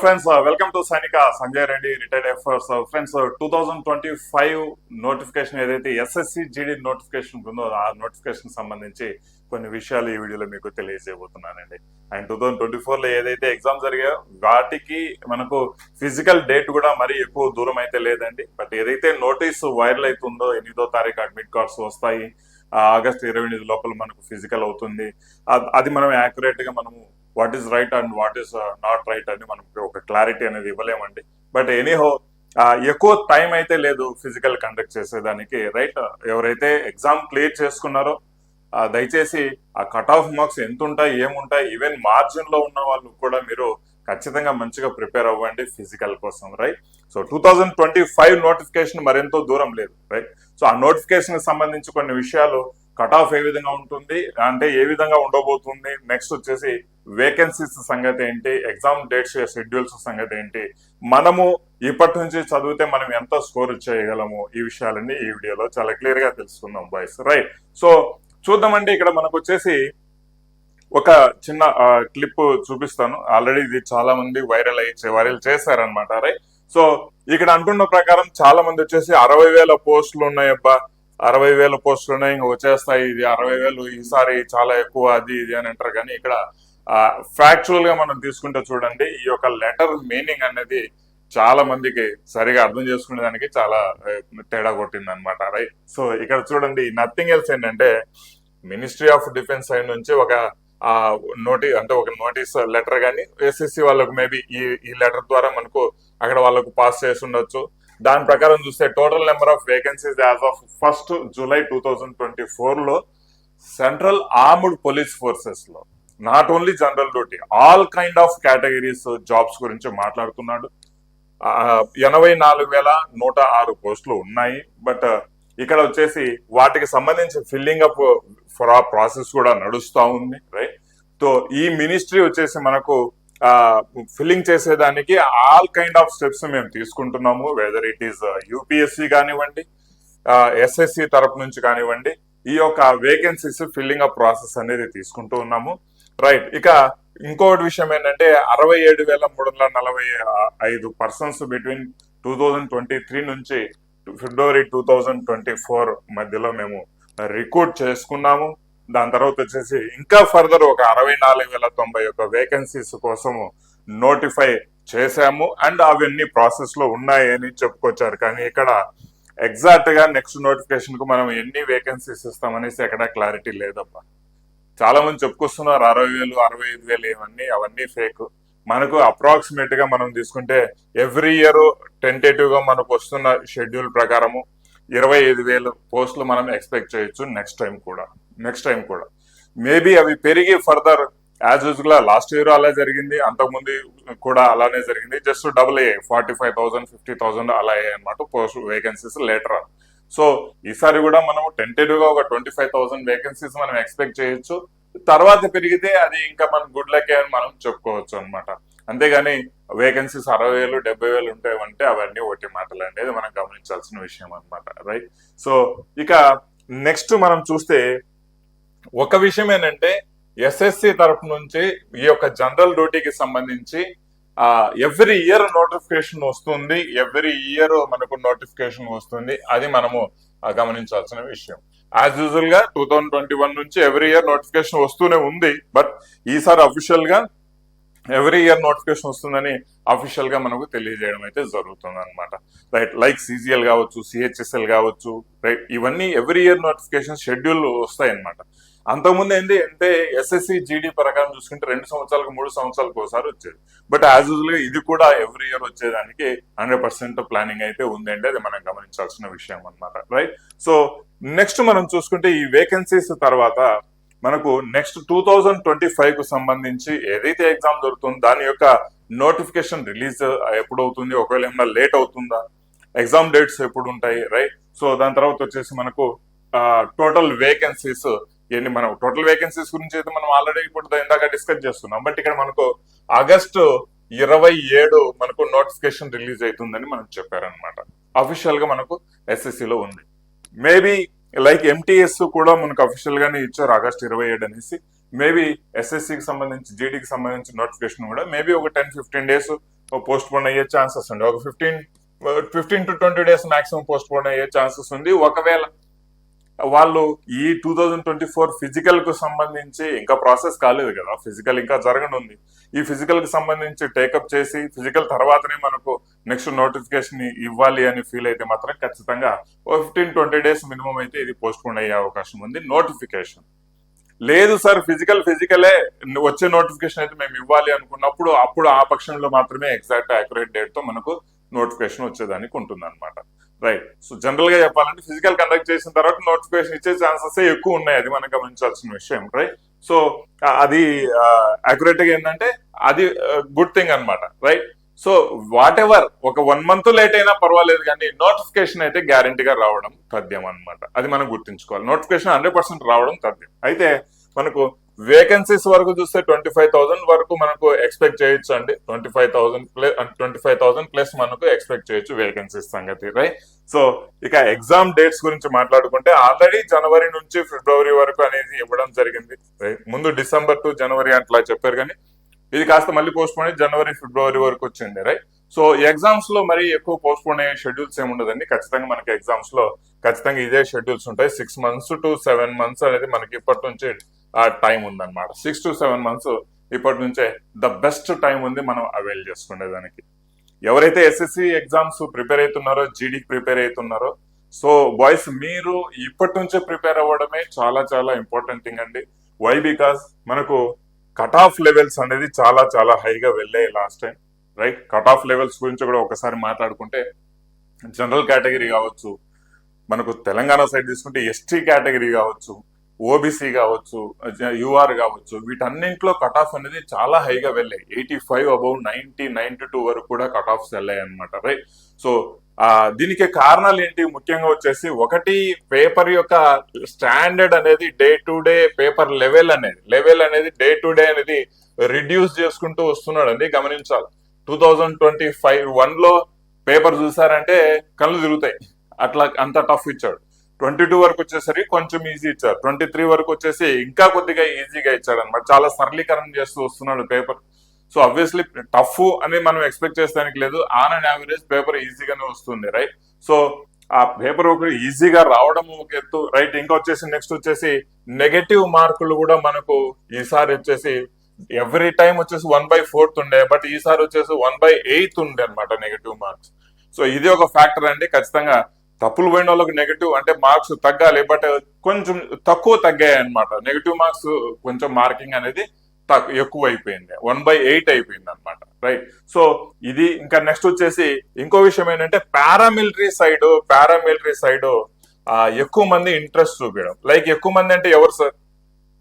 Friends welcome to Sainika Sanjay Reddy retired affairs friends two thousand twenty five notification ఏదైతే SSC GD notification ఉందో ఆ notification సంబంధించి కొన్ని విషయాలు ఈ వీడియోలో మీకు తెలియజేయబోతున్నానండి. అండ్ టూ థౌజండ్ ట్వంటీ ఫోర్లో ఏదైతే ఎగ్జామ్ జరిగాయో వాటికి మనకు ఫిజికల్ డేట్ కూడా మరీ ఎక్కువ దూరం అయితే లేదండి. బట్ ఏదైతే నోటీస్ వైరల్ అవుతుందో ఎనిమిదో తారీఖు అడ్మిట్ కార్డ్స్ వస్తాయి. ఆగస్ట్ ఇరవై ఎనిమిది లోపల మనకు ఫిజికల్ అవుతుంది. అది మనం యాక్యురేట్గా మనము what is right and what is not right అని మనకి ఒక క్లారిటీ అనేది ఇవ్వలేమండి. బట్ ఎనీహో ఎక్కువ టైం అయితే లేదు ఫిజికల్ కండక్ట్ చేసేదానికి రైట్ ఎవరైతే ఎగ్జామ్ క్లియర్ చేసుకున్నారో దయచేసి ఆ కట్ ఆఫ్ మార్క్స్ ఎంత ఉంటాయి ఏముంటాయి ఈవెన్ మార్జిన్లో ఉన్న వాళ్ళు కూడా మీరు ఖచ్చితంగా మంచిగా ప్రిపేర్ అవ్వండి ఫిజికల్ కోసం right so two thousand twenty five notification మరెంతో దూరం లేదు రైట్ సో ఆ నోటిఫికేషన్ సంబంధించి కొన్ని విషయాలు కట్ ఆఫ్ ఏ విధంగా ఉంటుంది అంటే ఏ విధంగా ఉండబోతుంది నెక్స్ట్ వచ్చేసి వేకెన్సీస్ సంగతి ఏంటి ఎగ్జామ్ డేట్స్ షెడ్యూల్స్ సంగతి ఏంటి మనము ఇప్పటి నుంచి చదివితే మనం ఎంత స్కోర్ చేయగలము ఈ విషయాలన్నీ ఈ వీడియోలో చాలా క్లియర్గా తెలుసుకుందాం బాయ్స్ రైట్ సో చూద్దామండి ఇక్కడ మనకు వచ్చేసి ఒక చిన్న క్లిప్ చూపిస్తాను. ఆల్రెడీ ఇది చాలా మంది వైరల్ అయ్యి వైరల్ చేశారనమాట రైట్ సో ఇక్కడ అంటున్న ప్రకారం చాలా మంది వచ్చేసి అరవై వేల పోస్టులు ఉన్నాయబ్బా అరవై వేల పోస్టులనే ఇంకా వచ్చేస్తాయి ఇది అరవై వేలు ఈసారి చాలా ఎక్కువ అది ఇది అని అంటారు. కానీ ఇక్కడ ఫ్యాక్చువల్గా మనం తీసుకుంటే చూడండి ఈ యొక్క లెటర్ మీనింగ్ అనేది చాలా మందికి సరిగా అర్థం చేసుకునే దానికి చాలా తేడా కొట్టింది అనమాట రైట్ సో ఇక్కడ చూడండి నథింగ్ ఎల్స్ ఏంటంటే మినిస్ట్రీ ఆఫ్ డిఫెన్స్ సైడ్ నుంచి ఒక ఆ నోటి అంటే ఒక నోటీస్ లెటర్ కానీ ఎస్ఎస్సి వాళ్ళకు మేబీ ఈ ఈ లెటర్ ద్వారా మనకు అక్కడ వాళ్ళకు పాస్ చేసి ఉండొచ్చు. దాని ప్రకారం చూస్తే total number of vacancies as of first July two thousand twenty ఫోర్లో central armed police ఫోర్సెస్లో not only general duty all kind of categories jobs గురించి మాట్లాడుతున్నాడు. ఎనభై నాలుగు వేల నూట ఆరు పోస్టులు ఉన్నాయి. బట్ ఇక్కడ వచ్చేసి వాటికి సంబంధించి ఫిల్లింగ్ అప్ ఫర్ ఆ ప్రాసెస్ కూడా నడుస్తూ ఉంది రైట్ సో ఈ మినిస్ట్రీ వచ్చేసి మనకు ఫిల్లింగ్ చేసేదానికి ఆల్ కైండ్ ఆఫ్ స్టెప్స్ మేము తీసుకుంటున్నాము వెదర్ ఇట్ ఈస్ యూపీఎస్సి కానివ్వండి ఎస్ఎస్సి తరపు నుంచి కానివ్వండి ఈ యొక్క వేకెన్సీస్ ఫిల్లింగ్ అప్ ప్రాసెస్ అనేది తీసుకుంటూ ఉన్నాము. రైట్ ఇక ఇంకోటి విషయం ఏంటంటే అరవై ఏడు వేల మూడు వందల నలభై ఐదు persons between two thousand twenty three నుంచి February two thousand twenty four మధ్యలో మేము రిక్రూట్ చేసుకున్నాము. దాని తర్వాత వచ్చేసి ఇంకా ఫర్దర్ ఒక అరవై నాలుగు వేల తొంభై ఒక్క వేకెన్సీస్ కోసము నోటిఫై చేశాము. అండ్ అవన్నీ ప్రాసెస్లో ఉన్నాయి అని చెప్పుకొచ్చారు. కానీ ఇక్కడ ఎగ్జాక్ట్గా నెక్స్ట్ నోటిఫికేషన్కు మనం ఎన్ని వేకెన్సీస్ ఇస్తామనేసి ఎక్కడ క్లారిటీ లేదబ్బా. చాలా మంది చెప్పుకొస్తున్నారు అరవై వేలు అరవై ఐదు వేలు ఇవన్నీ అవన్నీ ఫేక్ మనకు అప్రాక్సిమేట్గా మనం తీసుకుంటే ఎవ్రీ ఇయర్ టెంటేటివ్గా మనకు వస్తున్న షెడ్యూల్ ప్రకారము ఇరవై ఐదు వేలు పోస్టులు మనం ఎక్స్పెక్ట్ చేయొచ్చు నెక్స్ట్ టైం కూడా. నెక్స్ట్ టైం కూడా. మేబీ అవి పెరిగి further as usual last year అలా జరిగింది అంతకుముందు కూడా అలానే జరిగింది జస్ట్ డబుల్ అయ్యాయి forty five thousand fifty thousand అలా అయ్యాయి అనమాట పోస్ట్ వేకెన్సీస్ లేటర్ సో ఈసారి కూడా మనం టెంటేటివ్గా ఒక ట్వంటీ ఫైవ్ థౌసండ్ వేకెన్సీస్ మనం ఎక్స్పెక్ట్ చేయొచ్చు. తర్వాత పెరిగితే అది ఇంకా మనం గుడ్ లక్ అని మనం చెప్పుకోవచ్చు అనమాట అంతేగాని వేకెన్సీస్ అరవై వేలు డెబ్బై వేలు ఉంటాయంటే అవన్నీ ఒకటి మాటలు అనేది మనం గమనించాల్సిన విషయం అనమాట రైట్ సో ఇక నెక్స్ట్ మనం చూస్తే ఒక విషయం ఏంటంటే ఎస్ఎస్సి తరఫు నుంచి ఈ యొక్క జనరల్ డ్యూటీకి సంబంధించి ఎవ్రీ ఇయర్ నోటిఫికేషన్ వస్తుంది ఎవ్రీ ఇయర్ మనకు నోటిఫికేషన్ వస్తుంది. అది మనము గమనించాల్సిన విషయం. యాజ్ యూజువల్గా టూ థౌజండ్ ట్వంటీ వన్ నుంచి ఎవ్రీ ఇయర్ నోటిఫికేషన్ వస్తూనే ఉంది. బట్ ఈసారి అఫీషియల్గా ఎవ్రీ ఇయర్ నోటిఫికేషన్ వస్తుందని అఫీషియల్గా మనకు తెలియజేయడం అయితే జరుగుతుంది అనమాట రైట్ లైక్ సిజిఎల్ కావచ్చు సిహెచ్ఎస్ఎల్ కావచ్చు రైట్ ఇవన్నీ ఎవ్రీ ఇయర్ నోటిఫికేషన్ షెడ్యూల్ వస్తాయి అనమాట అంతకుముందు ఏంటి అంటే ఎస్ఎస్సి జీడీ ప్రకారం చూసుకుంటే రెండు సంవత్సరాలకు మూడు సంవత్సరాలకు ఒకసారి వచ్చేది. బట్ యాజ్ యూజువల్గా ఇది కూడా ఎవ్రీ ఇయర్ వచ్చేదానికి హండ్రెడ్ పర్సెంట్ ప్లానింగ్ అయితే ఉంది అంటే అది మనం గమనించాల్సిన విషయం అన్నమాట రైట్ సో నెక్స్ట్ మనం చూసుకుంటే ఈ వేకెన్సీస్ తర్వాత మనకు నెక్స్ట్ టూ థౌజండ్ ట్వంటీ ఫైవ్కు సంబంధించి ఏదైతే ఎగ్జామ్ దొరుకుతుందో దాని యొక్క నోటిఫికేషన్ రిలీజ్ ఎప్పుడు అవుతుంది ఒకవేళ ఏమైనా లేట్ అవుతుందా? ఎగ్జామ్ డేట్స్ ఎప్పుడు ఉంటాయి రైట్ సో దాని తర్వాత వచ్చేసి మనకు టోటల్ వేకెన్సీస్ ఎన్ని మనం టోటల్ వేకెన్సీస్ గురించి అయితే మనం ఆల్రెడీ ఇప్పుడు ఇందాక డిస్కస్ చేస్తున్నాం. బట్ ఇక్కడ మనకు ఆగస్టు ఇరవై ఏడు మనకు నోటిఫికేషన్ రిలీజ్ అవుతుందని మనం చెప్పారనమాట అఫీషియల్గా మనకు ఎస్ఎస్సిలో లో ఉంది. మేబీ లైక్ ఎంటీఎస్ కూడా మనకు అఫీషియల్ గానే ఇచ్చారు ఆగస్ట్ ఇరవై ఏడు అనేసి. మేబీ ఎస్ఎస్సికి సంబంధించి జీడీకి సంబంధించి నోటిఫికేషన్ కూడా మేబీ ఒక ten fifteen days postpone అయ్యే ఛాన్సెస్ ఉంది. ఒక fifteen fifteen to twenty days maximum postpone అయ్యే ఛాన్సెస్ ఉంది. ఒకవేళ వాళ్ళు ఈ టూ థౌజండ్ ట్వంటీ ఫోర్ ఫిజికల్కు సంబంధించి ఇంకా ప్రాసెస్ కాలేదు కదా. ఫిజికల్ ఇంకా జరగనుంది. ఈ ఫిజికల్కి సంబంధించి టేకప్ చేసి ఫిజికల్ తర్వాతనే మనకు నెక్స్ట్ నోటిఫికేషన్ ఇవ్వాలి అని ఫీల్ అయితే మాత్రం ఖచ్చితంగా ఓ ఫిఫ్టీన్ ట్వంటీ డేస్ మినిమం అయితే ఇది పోస్ట్ పోన్ అయ్యే అవకాశం ఉంది. నోటిఫికేషన్ లేదు సార్ ఫిజికల్ ఫిజికలే వచ్చే నోటిఫికేషన్ అయితే మేము ఇవ్వాలి అనుకున్నప్పుడు అప్పుడు ఆ పక్షంలో మాత్రమే ఎగ్జాక్ట్ యాక్యురేట్ డేట్తో మనకు నోటిఫికేషన్ వచ్చేదానికి ఉంటుంది అనమాట రైట్ సో జనరల్గా చెప్పాలంటే ఫిజికల్ కండక్ట్ చేసిన తర్వాత నోటిఫికేషన్ ఇచ్చే ఛాన్సెస్ ఎక్కువ ఉన్నాయి అది మనం గమనించాల్సిన విషయం. రైట్ సో అది అక్యురేట్గా ఏంటంటే అది గుడ్ థింగ్ అన్నమాట. రైట్ సో వాట్ ఎవర్ ఒక వన్ మంత్ లేట్ అయినా పర్వాలేదు కానీ నోటిఫికేషన్ అయితే గ్యారంటీగా రావడం తథ్యం అన్నమాట. అది మనం గుర్తుంచుకోవాలి. నోటిఫికేషన్ హండ్రెడ్ పర్సెంట్ రావడం తథ్యం. అయితే మనకు వేకెన్సీస్ వరకు చూస్తే ట్వంటీ ఫైవ్ థౌసండ్ వరకు మనకు ఎక్స్పెక్ట్ చేయొచ్చు అండి. Twenty five thousand plus twenty five thousand plus మనకు ఎక్స్పెక్ట్ చేయొచ్చు వేకెన్సీస్ సంగతి రైట్ సో ఇక ఎగ్జామ్ డేట్స్ గురించి మాట్లాడుకుంటే ఆల్రెడీ జనవరి నుంచి ఫిబ్రవరి వరకు అనేది ఇవ్వడం జరిగింది రైట్ ముందు డిసెంబర్ టు జనవరి అట్లా చెప్పారు కానీ ఇది కాస్త మళ్ళీ పోస్ట్ పోన్ జనవరి ఫిబ్రవరి వరకు వచ్చింది రైట్ సో ఎగ్జామ్స్లో మరి ఎక్కువ పోస్ట్ పోన్ అయ్యే షెడ్యూల్స్ ఏమి ఉండదండి. ఖచ్చితంగా మనకి ఎగ్జామ్స్లో ఖచ్చితంగా ఇదే షెడ్యూల్స్ ఉంటాయి. Six months to seven months అనేది మనకి ఇప్పటి నుంచి టైం ఉందన్నమాట. సిక్స్ టు సెవెన్ మంత్స్ ఇప్పటి నుంచే ద బెస్ట్ టైం ఉంది మనం అవైల్ చేసుకునేదానికి. ఎవరైతే ఎస్ఎస్సి ఎగ్జామ్స్ ప్రిపేర్ అవుతున్నారో జీడీకి ప్రిపేర్ అవుతున్నారో సో బాయ్స్ మీరు ఇప్పటి నుంచే ప్రిపేర్ అవ్వడమే చాలా చాలా ఇంపార్టెంట్ థింగ్ అండి. వై బికాస్ మనకు కట్ ఆఫ్ లెవెల్స్ అనేది చాలా చాలా హైగా వెళ్ళాయి last time right? Cut off levels గురించి కూడా ఒకసారి మాట్లాడుకుంటే జనరల్ కేటగిరీ కావచ్చు మనకు తెలంగాణ సైడ్ తీసుకుంటే ఎస్టీ కేటగిరీ కావచ్చు ఓబీసీ కావచ్చు యూఆర్ కావచ్చు వీటన్నింటిలో కట్ ఆఫ్ అనేది చాలా హైగా వెళ్ళాయి. Eighty five above ninety ninety two వరకు కూడా కట్ ఆఫ్స్ వెళ్ళాయి అనమాట రైట్ సో దీనికి కారణాలు ఏంటి? ముఖ్యంగా వచ్చేసి ఒకటి పేపర్ యొక్క స్టాండర్డ్ అనేది day to day paper level అనేది లెవెల్ అనేది డే టు డే అనేది రిడ్యూస్ చేసుకుంటూ వస్తున్నాడు అండి గమనించాలి. టూ థౌజండ్ ట్వంటీ ఫైవ్ వన్లో పేపర్ చూసారంటే కళ్ళు తిరుగుతాయి. అట్లా అంత టఫ్ ఇచ్చాడు. ట్వంటీ టూ వరకు వచ్చేసరికి కొంచెం ఈజీ ఇచ్చారు. ట్వంటీ త్రీ వరకు వచ్చేసి ఇంకా కొద్దిగా ఈజీగా ఇచ్చాడు అనమాట చాలా సరళీకరణ చేస్తూ వస్తున్నాడు పేపర్ సో అబ్వియస్లీ టఫ్ అని మనం ఎక్స్పెక్ట్ చేస్తానికి లేదు. ఆన్ అండ్ యావరేజ్ పేపర్ ఈజీగానే వస్తుంది రైట్ సో ఆ పేపర్ ఒక ఈజీగా రావడం ఒక ఎత్తు రైట్ ఇంకా వచ్చేసి నెక్స్ట్ వచ్చేసి నెగటివ్ మార్కులు కూడా మనకు ఈసారి వచ్చేసి ఎవ్రీ టైం వచ్చేసి వన్ బై ఫోర్త్ ఉండే బట్ ఈసారి వచ్చేసి వన్ బై ఎయిత్ ఉండే అనమాట నెగటివ్ మార్క్స్ సో ఇది ఒక ఫ్యాక్టర్ అండి. ఖచ్చితంగా తప్పులు పోయిన వాళ్ళకి నెగటివ్ అంటే మార్క్స్ తగ్గాలి బట్ కొంచెం తక్కువ తగ్గాయి అనమాట నెగటివ్ మార్క్స్ కొంచెం మార్కింగ్ అనేది ఎక్కువ అయిపోయింది వన్ బై ఎయిట్ అయిపోయింది అనమాట రైట్ సో ఇది ఇంకా నెక్స్ట్ వచ్చేసి ఇంకో విషయం ఏంటంటే పారామిలిటరీ సైడ్ పారామిలిటరీ సైడ్ ఎక్కువ మంది ఇంట్రెస్ట్ చూపించడం. లైక్ ఎక్కువ మంది అంటే ఎవరు సార్?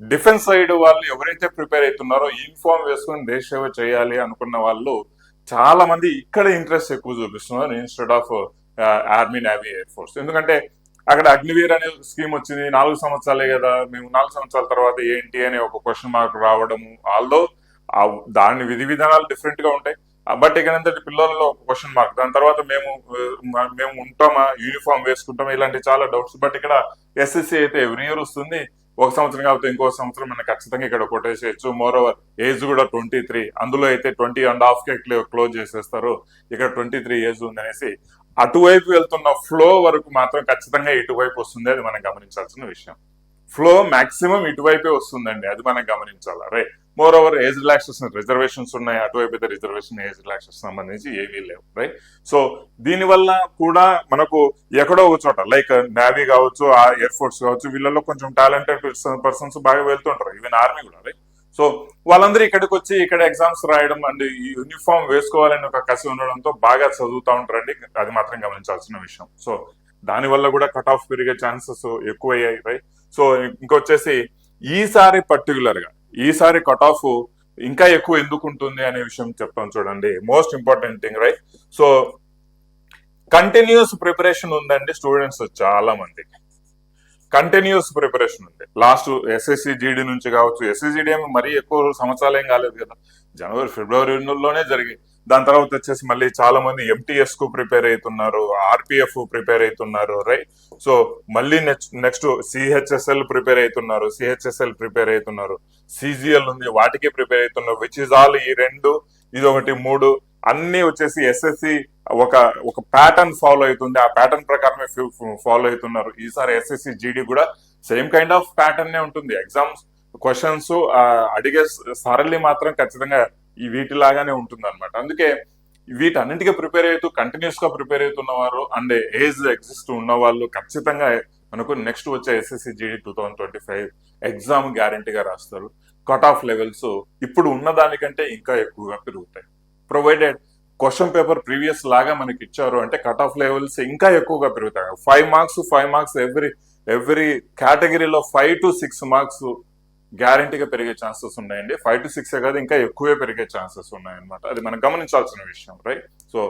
డిఫెన్స్ సైడ్ వాళ్ళు ఎవరైతే ప్రిపేర్ అవుతున్నారో యూనిఫామ్ వేసుకొని దేశ సేవ చేయాలి అనుకున్న వాళ్ళు చాలా మంది ఇక్కడ ఇంట్రెస్ట్ ఎక్కువ చూపిస్తున్నారు instead of army navy air force ఎందుకంటే అక్కడ అగ్నివీర్ అనే స్కీమ్ వచ్చింది. నాలుగు సంవత్సరాలే కదా. మేము నాలుగు సంవత్సరాల తర్వాత ఏంటి అనే ఒక క్వశ్చన్ మార్క్ రావడము ఆల్దో దాని విధి విధానాలు డిఫరెంట్గా ఉంటాయి. బట్ ఇక పిల్లలలో ఒక క్వశ్చన్ మార్క్ దాని తర్వాత మేము మేము ఉంటామా? యూనిఫామ్ వేసుకుంటామా? ఇలాంటి చాలా డౌట్స్ బట్ ఇక్కడ ఎస్ఎస్సి అయితే ఎవ్రీ ఇయర్ వస్తుంది. ఒక సంవత్సరం కాకపోతే ఇంకో సంవత్సరం మనం ఖచ్చితంగా ఇక్కడ కొట్టేసేయచ్చు. మోర్ ఓవర్ ఏజ్ కూడా ట్వంటీ త్రీ అందులో అయితే ట్వంటీ అండ్ హాఫ్ కే క్లోజ్ చేసేస్తారు. ఇక్కడ ట్వంటీ త్రీ ఏజ్ ఉందనేసి అటువైపు వెళ్తున్న ఫ్లో వరకు మాత్రం ఖచ్చితంగా ఇటువైపు వస్తుంది అది మనం గమనించాల్సిన విషయం. ఫ్లో మాక్సిమం ఇటువైపే వస్తుందండి అది మనం గమనించాలి right? Moreover age relaxation reservations ఉన్నాయి అటువైపు అయితే రిజర్వేషన్ ఏజ్ రిలాక్సేషన్ సంబంధించి ఏమీ లేవు రైట్ సో దీనివల్ల కూడా మనకు ఎక్కడో ఒక చోట లైక్ నేవీ కావచ్చు ఆ ఎయిర్ ఫోర్స్ కావచ్చు వీళ్ళలో కొంచెం టాలెంటెడ్ పర్సన్స్ బాగా వెళ్తుంటారు ఈవెన్ ఆర్మీ కూడా రైట్ సో వాళ్ళందరూ ఇక్కడికి వచ్చి ఇక్కడ ఎగ్జామ్స్ రాయడం అండ్ ఈ యూనిఫామ్ వేసుకోవాలని ఒక కసి ఉండడంతో బాగా చదువుతూ ఉంటారండి. అది మాత్రం గమనించాల్సిన విషయం. సో దాని వల్ల కూడా కట్ ఆఫ్ పెరిగే ఛాన్సెస్ ఎక్కువయ్యాయి రైట్ సో ఇంకొచ్చేసి ఈసారి పర్టికులర్గా ఈసారి కట్ ఆఫ్ ఇంకా ఎక్కువ ఎందుకు ఉంటుంది అనే విషయం చెప్తాను చూడండి. Most important thing right so continues preparation ఉందండి స్టూడెంట్స్ చాలా మందికి. కంటిన్యూస్ ప్రిపరేషన్ ఉంది. లాస్ట్ ఎస్ఎస్సి జీడీ నుంచి కావచ్చు ఎస్ఎస్సిడి ఏమి మరీ ఎక్కువ సంవత్సరాలు ఏం కాలేదు కదా. జనవరి ఫిబ్రవరి లోనే జరిగి దాని తర్వాత వచ్చేసి మళ్ళీ చాలా మంది ఎంటీఎస్కు ప్రిపేర్ అవుతున్నారు ఆర్పిఎఫ్ ప్రిపేర్ అవుతున్నారు రైట్ సో మళ్ళీ నెక్స్ట్ నెక్స్ట్ సిహెచ్ఎస్ఎల్ ప్రిపేర్ అవుతున్నారు సిహెచ్ఎస్ఎల్ ప్రిపేర్ అవుతున్నారు సిజిఎల్ ఉంది వాటికి ప్రిపేర్ అవుతున్నారు విచ్ ఇస్ ఆల్ ఈ రెండు ఇది ఒకటి మూడు అన్ని వచ్చేసి ఎస్ఎస్సి ఒక ఒక ప్యాటర్న్ ఫాలో అవుతుంది. ఆ ప్యాటర్న్ ప్రకారమే ఫాలో అవుతున్నారు. ఈసారి ఎస్ఎస్సి జీడీ కూడా సేమ్ కైండ్ ఆఫ్ ప్యాటర్న్ ఉంటుంది. ఎగ్జామ్స్ క్వశ్చన్స్ అడిగే సరళి మాత్రం ఖచ్చితంగా ఈ వీటిలాగానే ఉంటుంది అనమాట అందుకే వీటన్నింటికి ప్రిపేర్ అవుతూ కంటిన్యూస్గా ప్రిపేర్ అవుతున్న వారు అండ్ ఏజ్ ఎగ్జిస్ట్ ఉన్న వాళ్ళు ఖచ్చితంగా మనకు నెక్స్ట్ వచ్చే SSC GD two thousand twenty five exam గ్యారంటీగా రాస్తారు. కట్ ఆఫ్ లెవెల్స్ ఇప్పుడు ఉన్న దానికంటే ఇంకా ఎక్కువగా పెరుగుతాయి. ప్రొవైడెడ్ క్వశ్చన్ పేపర్ ప్రీవియస్ లాగా మనకి ఇచ్చారు అంటే కట్ ఆఫ్ లెవెల్స్ ఇంకా ఎక్కువగా పెరుగుతాయి. Five marks five marks every every కేటగిరీలో ఫైవ్ టు సిక్స్ మార్క్స్ గ్యారంటీగా పెరిగే ఛాన్సెస్ ఉన్నాయండి. ఫైవ్ టు సిక్స్ కాదు ఇంకా ఎక్కువే పెరిగే ఛాన్సెస్ ఉన్నాయన్నమాట. అది మనం గమనించాల్సిన విషయం రైట్ సో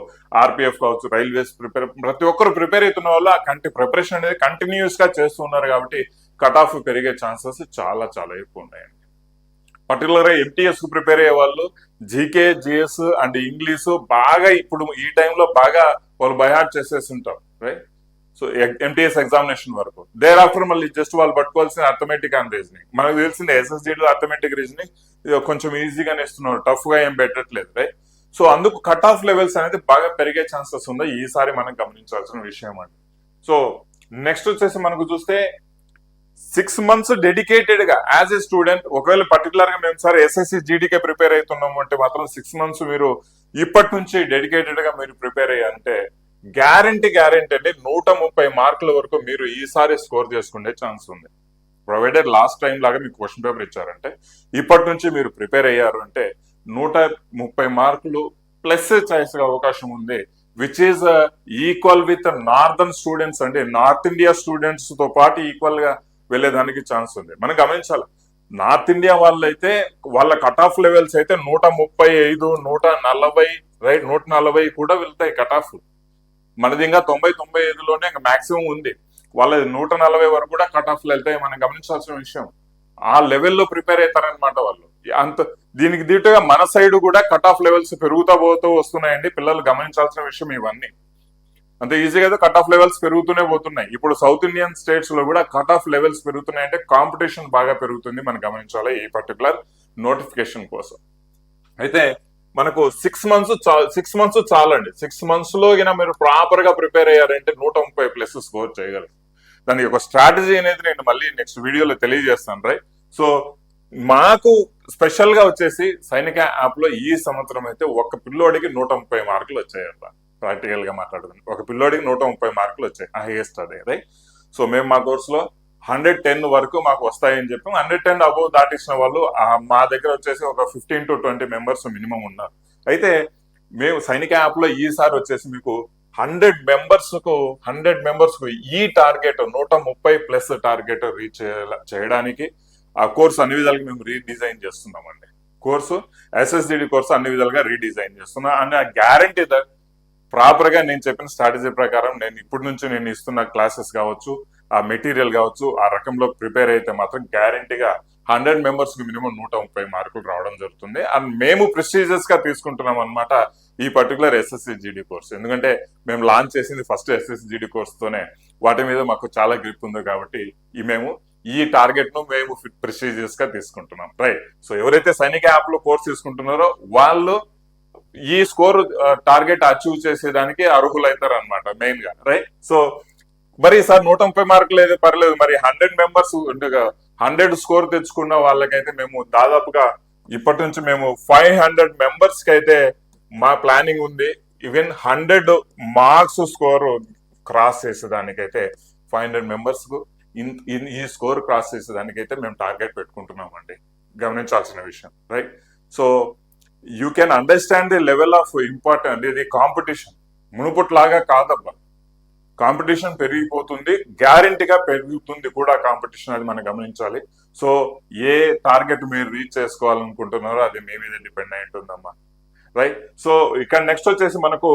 ఆర్పిఎఫ్ కావచ్చు రైల్వేస్ ప్రిపేర్ ప్రతి ఒక్కరు ప్రిపేర్ అవుతున్న వాళ్ళు ఆ కంటి ప్రిపరేషన్ అనేది కంటిన్యూస్గా చేస్తున్నారు కాబట్టి కట్ ఆఫ్ పెరిగే ఛాన్సెస్ చాలా చాలా ఎక్కువ ఉన్నాయండి. పర్టికులర్గా ఎంటీఎస్కు ప్రిపేర్ అయ్యే వాళ్ళు జీకే జిఎస్ అండ్ ఇంగ్లీష్ బాగా ఇప్పుడు ఈ టైంలో బాగా వాళ్ళు బైహార్ట్ చేసేసి ఉంటారు రైట్ సో ఎంటీఎస్ ఎగ్జామినేషన్ వరకు. దేర్ ఆఫ్టర్ మళ్ళీ జస్ట్ వాళ్ళు పట్టుకోవాల్సిన అథమెటిక్ అండ్ రీజనింగ్ మనకు తెలిసింది ఎస్ఎస్డీలో అథమెటిక్ రీజనింగ్ కొంచెం ఈజీగానే ఇస్తున్నారు టఫ్గా ఏం పెట్టట్లేదు రైట్ సో అందుకు కట్ ఆఫ్ లెవెల్స్ అనేది బాగా పెరిగే ఛాన్సెస్ ఉందో ఈసారి మనం గమనించాల్సిన విషయం అండి సో నెక్స్ట్ వచ్చేసి మనకు చూస్తే సిక్స్ మంత్స్ డెడికేటెడ్గా యాజ్ ఏ స్టూడెంట్ ఒకవేళ పర్టికులర్గా మేము సార్ ఎస్ఎస్సి జీడీకే ప్రిపేర్ అవుతున్నాము అంటే మాత్రం సిక్స్ మంత్స్ మీరు ఇప్పటి నుంచి డెడికేటెడ్గా మీరు ప్రిపేర్ అయ్యారంటే గ్యారంటీ గ్యారంటీ అంటే నూట ముప్పై మార్కుల వరకు మీరు ఈసారి స్కోర్ చేసుకునే ఛాన్స్ ఉంది. ప్రొవైడెడ్ లాస్ట్ టైం లాగా మీకు క్వశ్చన్ పేపర్ ఇచ్చారంటే ఇప్పటి నుంచి మీరు ప్రిపేర్ అయ్యారు అంటే నూట ముప్పై మార్కులు ప్లస్ చాయిస్ అవకాశం ఉంది which is equal with northern students అంటే నార్త్ ఇండియా స్టూడెంట్స్తో పాటు ఈక్వల్గా వెళ్ళేదానికి ఛాన్స్ ఉంది. మనం గమనించాలి. నార్త్ ఇండియా వాళ్ళైతే వాళ్ళ కట్ ఆఫ్ లెవెల్స్ అయితే నూట ముప్పై ఐదు నూట నలభై రైట్ నూట నలభై కూడా వెళ్తాయి కట్ ఆఫ్ మనది ఇంకా తొంభై తొంభై ఐదులోనే ఇంకా మాక్సిమం ఉంది. వాళ్ళది నూట నలభై వరకు కూడా కట్ ఆఫ్లు వెళ్తాయి. మనం గమనించాల్సిన విషయం. ఆ లెవెల్లో ప్రిపేర్ అవుతారనమాట వాళ్ళు. అంత దీనికి దీటుగా మన సైడ్ కూడా కట్ ఆఫ్ లెవెల్స్ పెరుగుతా పోతూ వస్తున్నాయండి. పిల్లలు గమనించాల్సిన విషయం ఇవన్నీ. అంత ఈజీగా కట్ ఆఫ్ లెవెల్స్ పెరుగుతూనే పోతున్నాయి. ఇప్పుడు సౌత్ ఇండియన్ స్టేట్స్లో కూడా కట్ ఆఫ్ లెవెల్స్ పెరుగుతున్నాయి అంటే కాంపిటీషన్ బాగా పెరుగుతుంది మనం గమనించాలి ఈ పర్టికులర్ నోటిఫికేషన్ కోసం. అయితే మనకు సిక్స్ మంత్స్ సిక్స్ మంత్స్ చాలండి. సిక్స్ మంత్స్లో గిన మీరు ప్రాపర్గా ప్రిపేర్ అయ్యారంటే నూట ముప్పై ప్లస్ స్కోర్ చేయగలరు. దానికి ఒక స్ట్రాటజీ అనేది నేను మళ్ళీ నెక్స్ట్ వీడియోలో తెలియజేస్తాను రైట్ సో మాకు స్పెషల్గా వచ్చేసి సైనిక యాప్లో ఈ సంవత్సరం అయితే ఒక పిల్లోడికి నూట ముప్పై మార్కులు వచ్చాయట ప్రాక్టికల్గా మాట్లాడుతుంది ఒక పిల్లోడికి నూట ముప్పై మార్కులు వచ్చాయి. హైయెస్ట్ అదే రైట్ సో మేము మా కోర్సులో హండ్రెడ్ టెన్ వరకు మాకు వస్తాయని చెప్పి. హండ్రెడ్ టెన్ అబోవ్ దాటించిన వాళ్ళు మా దగ్గర వచ్చేసి ఒక fifteen to twenty members minimum ఉన్నారు. అయితే మేము సైనిక యాప్లో ఈసారి వచ్చేసి మీకు హండ్రెడ్ మెంబర్స్కు హండ్రెడ్ మెంబర్స్కు ఈ టార్గెట్ నూట ముప్పై ప్లస్ టార్గెట్ రీచ్ చేయడానికి ఆ కోర్సు అన్ని విధాలుగా మేము రీడిజైన్ చేస్తున్నామండి. కోర్సు ఎస్ఎస్డిడి కోర్సు అన్ని విధాలుగా రీడిజైన్ చేస్తున్నాం. అండ్ ఆ గ్యారంటీ ప్రాపర్ గా నేను చెప్పిన స్ట్రాటజీ ప్రకారం నేను ఇప్పటి నుంచి నేను ఇస్తున్న క్లాసెస్ కావచ్చు ఆ మెటీరియల్ కావచ్చు ఆ రకంలో ప్రిపేర్ అయితే మాత్రం గ్యారంటీగా హండ్రెడ్ మెంబర్స్కి మినిమం నూట ముప్పై మార్కులు రావడం జరుగుతుంది. అండ్ మేము ప్రెస్టీజియస్గా తీసుకుంటున్నాం అనమాట ఈ పర్టికులర్ ఎస్ఎస్సి జీడీ కోర్స్ ఎందుకంటే మేము లాంచ్ చేసింది ఫస్ట్ ఎస్ఎస్సి జీడీ కోర్స్ తోనే. వాటి మీద మాకు చాలా గ్రిప్ ఉంది కాబట్టి ఈ మేము ఈ టార్గెట్ను మేము ప్రెస్టీజియస్గా తీసుకుంటున్నాం. రైట్ సో ఎవరైతే సైనిక యాప్లో కోర్స్ తీసుకుంటున్నారో వాళ్ళు ఈ స్కోర్ టార్గెట్ అచీవ్ చేసేదానికి అర్హులైతారు అనమాట మెయిన్గా రైట్? సో మరి సార్ నూట ముప్పై మార్కులు అయితే పర్లేదు మరి హండ్రెడ్ మెంబర్స్ హండ్రెడ్ స్కోర్ తెచ్చుకున్న వాళ్ళకైతే మేము దాదాపుగా ఇప్పటి నుంచి మేము ఫైవ్ హండ్రెడ్ మెంబర్స్కి అయితే మా ప్లానింగ్ ఉంది. Even hundred marks score cross చేసేదానికైతే five hundred మెంబర్స్కు ఇన్- ఇన్- ఈ స్కోర్ క్రాస్ చేసేదానికైతే మేము టార్గెట్ పెట్టుకుంటున్నామండి. గమనించాల్సిన విషయం right? So you can understand the level of important ఇది కాంపిటీషన్ మునుపట్లాగా కాదబ్బా. కాంపిటీషన్ పెరిగిపోతుంది గ్యారంటీగా పెరుగుతుంది కూడా కాంపిటీషన్ అది మనం గమనించాలి. సో ఏ టార్గెట్ మీరు రీచ్ చేసుకోవాలనుకుంటున్నారో అది మీ మీద డిపెండ్ అయి ఉంటుందమ్మా. రైట్ సో ఇక్కడ నెక్స్ట్ వచ్చేసి మనకు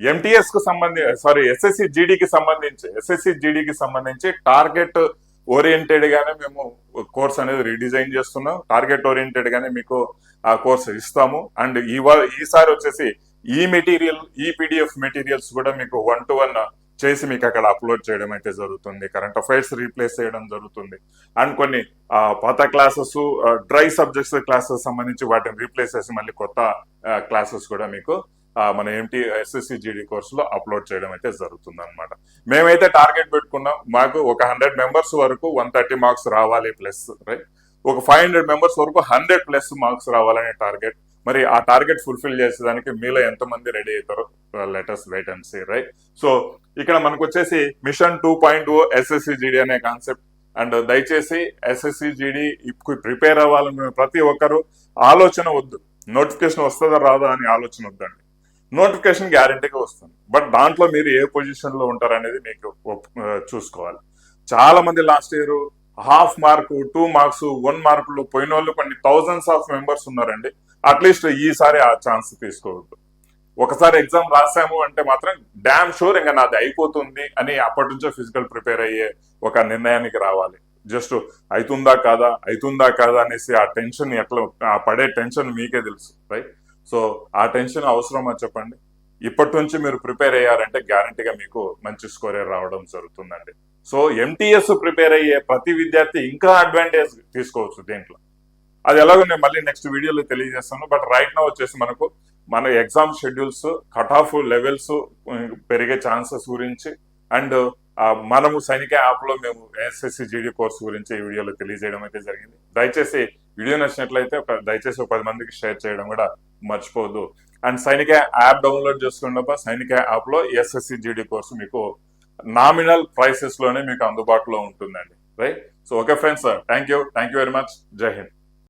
ఎంటీఎస్కు సంబంధించి సారీ ఎస్ఎస్సి జీడీకి సంబంధించి ఎస్ఎస్సి జీడీకి సంబంధించి టార్గెట్ ఓరియంటెడ్ గానే మేము కోర్స్ అనేది రీడిజైన్ చేస్తున్నాం. టార్గెట్ ఓరియంటెడ్ గానే మీకు ఆ కోర్స్ ఇస్తాము. అండ్ ఈ ఈసారి వచ్చేసి ఈ మెటీరియల్ ఈ పీడిఎఫ్ మెటీరియల్స్ కూడా మీకు వన్ టు వన్ చేసి మీకు అక్కడ అప్లోడ్ చేయడం అయితే జరుగుతుంది. కరెంట్ అఫైర్స్ రీప్లేస్ చేయడం జరుగుతుంది. అండ్ కొన్ని పాత క్లాసెస్ డ్రై సబ్జెక్ట్స్ క్లాసెస్ సంబంధించి వాటిని రీప్లేస్ చేసి మళ్ళీ కొత్త క్లాసెస్ కూడా మీకు మన ఏంటి ఎస్ఎస్సి జీడీ కోర్సులో అప్లోడ్ చేయడం అయితే జరుగుతుంది అనమాట మేమైతే టార్గెట్ పెట్టుకున్నాం. మాకు ఒక హండ్రెడ్ మెంబర్స్ వరకు వన్ థర్టీ మార్క్స్ రావాలి ప్లస్ రైట్ ఒక ఫైవ్ హండ్రెడ్ మెంబర్స్ వరకు హండ్రెడ్ ప్లస్ మార్క్స్ రావాలనే టార్గెట్ మరి ఆ టార్గెట్ ఫుల్ఫిల్ చేసేదానికి మీలో ఎంతమంది రెడీ అవుతారో let's wait and see right so ఇక్కడ మనకు వచ్చేసి mission two point O SSC GD అనే కాన్సెప్ట్ అండ్ దయచేసి ఎస్ఎస్సి జీడీ ప్రిపేర్ అవ్వాలనుకున్న ప్రతి ఒక్కరు ఆలోచన వద్దు. నోటిఫికేషన్ వస్తుందా రాదా అని ఆలోచన వద్దండి. నోటిఫికేషన్ గ్యారంటీగా వస్తుంది. బట్ దాంట్లో మీరు ఏ పొజిషన్లో ఉంటారనేది మీకు చూసుకోవాలి. చాలా మంది last year half mark two marks one మార్కులు పోయిన వాళ్ళు కొన్ని థౌజండ్స్ ఆఫ్ మెంబర్స్ ఉన్నారండి. అట్లీస్ట్ ఈసారి ఆ ఛాన్స్ తీసుకోవద్దు. ఒకసారి ఎగ్జామ్ రాసాము అంటే మాత్రం డ్యామ్ షూర్ ఇంకా నాది అయిపోతుంది అని అప్పటి నుంచో ఫిజికల్ ప్రిపేర్ అయ్యే ఒక నిర్ణయానికి రావాలి. జస్ట్ అవుతుందా కాదా అవుతుందా కాదా అనేసి ఆ టెన్షన్ ఎట్లా ఆ పడే టెన్షన్ మీకే తెలుసు రైట్? సో ఆ టెన్షన్ అవసరమా చెప్పండి. ఇప్పటి నుంచి మీరు ప్రిపేర్ అయ్యారంటే గ్యారంటీగా మీకు మంచి స్కోరే రావడం జరుగుతుందండి. సో ఎంటీఎస్ ప్రిపేర్ అయ్యే ప్రతి విద్యార్థి ఇంకా అడ్వాంటేజ్ తీసుకోవచ్చు దీంట్లో. అది ఎలాగో నేను మళ్ళీ నెక్స్ట్ వీడియోలో తెలియజేస్తాను. బట్ రైట్ నా వచ్చేసి మనకు మన exam schedules cut off levels పెరిగే ఛాన్సెస్ గురించి అండ్ మనము సైనిక యాప్లో మేము ఎస్ఎస్సి జీడీ కోర్స్ గురించి ఈ వీడియోలో తెలియజేయడం అయితే జరిగింది. దయచేసి వీడియో నచ్చినట్లయితే ఒక దయచేసి ఒక పది మందికి షేర్ చేయడం కూడా మర్చిపోవద్దు. అండ్ సైనిక యాప్ డౌన్లోడ్ చేసుకున్నప్ప సైనిక యాప్లో ఎస్ఎస్సి జీడీ కోర్సు మీకు నామినల్ ప్రైసెస్లోనే మీకు అందుబాటులో ఉంటుందండి. Right so okay friends thank you thank you very much జై హింద్